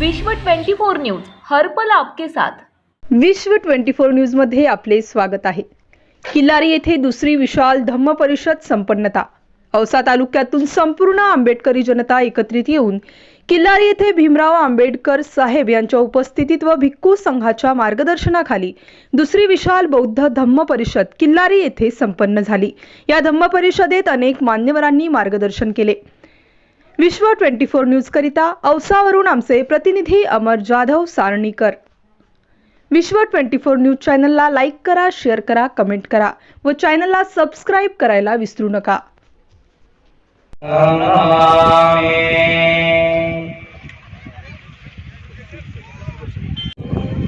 विश्व 24 न्यूज हर्पल आपके साथ. विश्व 24 न्यूजमध्ये आपले स्वागत आहे. किल्लारी येथे दुसरी विशाल धम्म परिषद संपन्नता. औसा तालुक्यातून संपूर्ण आंबेडकरी जनता एकत्रित येऊन किल्लारी येथे भीमराव आंबेडकर साहेब यांच्या उपस्थितीत व भिक्खू संघाच्या मार्गदर्शनाखाली दुसरी विशाल बौद्ध धम्म परिषद किल्लारी येथे संपन्न झाली. या धम्म परिषदेत अनेक मान्यवरांनी मार्गदर्शन केले. विश्व ट्वेंटी फोर न्यूज करिता औसावरून आमचे प्रतिनिधी अमर Jadhav सारणीकर. Vishwa twenty four news चॅनलला लाईक करा शेअर करा कमेंट करा व चॅनलला सबस्क्राईब करायला विसरू नका.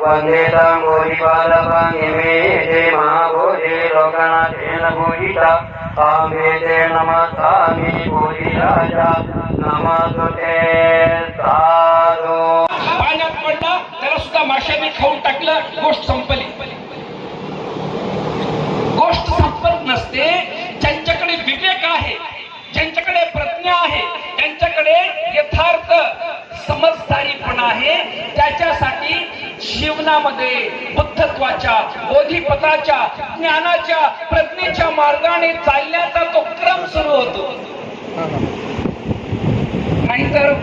वंदे तांबोरी बालपांगिमे हे महाभोजे लोकनाथेन पूजिता आंबेते नमस्तामी भोजी राजा नमस्ते माशाने खाऊन टाकलं गोष्ट संपली. गोष्ट संपत नसते ज्यांच्याकडे विवेक आहे ज्यांच्याकडे प्रज्ञा आहे त्यांच्याकडे यथार्थ समजदारीपणा आहे त्याच्यासाठी जीवनामध्ये बुद्धत्वाच्या बोधिपत्राच्या ज्ञानाच्या प्रज्ञेच्या मार्गाने चालण्याचा तो क्रम सुरू होतो. नाहीतर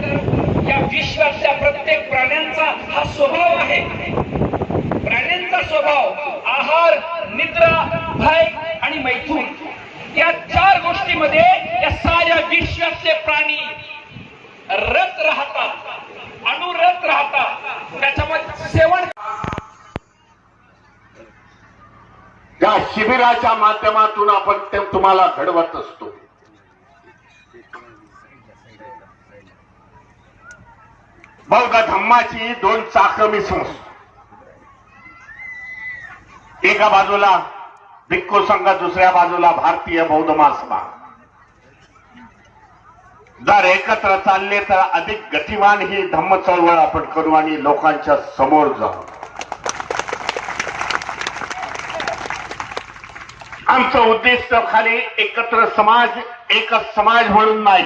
या विश्वातल्या प्रत्येक प्राण्यांचा हा स्वभाव आहे. प्राण्यांचा स्वभाव आहार निद्रा भय आणि मैथून. या चार गोष्टीमध्ये या साऱ्या विश्वातले प्राणी रत राहतात अनुरत राहतात. त्याच्यामध्ये सेवन या शिबिराच्या माध्यमातून आपण ते तुम्हाला घडवत असतो. बौद्ध धम्माची दोन चाकं मी समजतो एका बाजूला भिक्खू संघ दुसऱ्या बाजूला भारतीय बौद्ध महासभा. जर एकत्र चालले तर अधिक गतिमान ही धम्म चळवळ आपण करू आणि लोकांच्या समोर जाऊ. आमचं उद्दिष्ट खाली एकत्र समाज एकच समाज म्हणून नाही.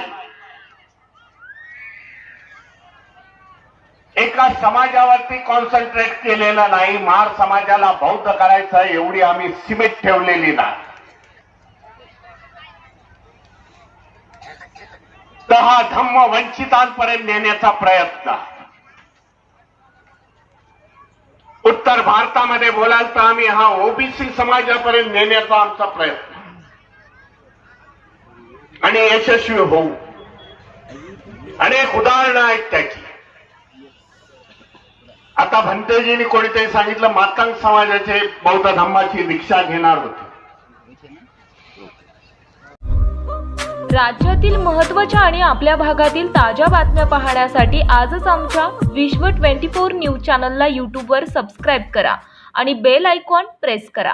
एका समाजावरती कॉन्सन्ट्रेट केलेलं नाही. महार समाजाला बौद्ध करायचं एवढी आम्ही सिमेंट ठेवलेली नाही. तर हा धम्म वंचितांपर्यंत नेण्याचा प्रयत्न. उत्तर भारतामध्ये बोलाल तर आम्ही हा ओबीसी समाजापर्यंत नेण्याचा आमचा प्रयत्न. आणि यशस्वी होऊ. अनेक उदाहरणं आहेत त्याची. आता भंतेजींनी कोणीतरी सांगितलं मातंग समाजाचे बौद्ध धम्माची दीक्षा घेणार होते. राज्यातील महत्त्वाच्या आणि आपल्या भागातील ताज्या बातम्या पाहण्यासाठी आजच आमच्या विश्व 24 न्यूज चॅनलला यूट्यूबवर सबस्क्राईब करा आणि बेल आयकॉन प्रेस करा.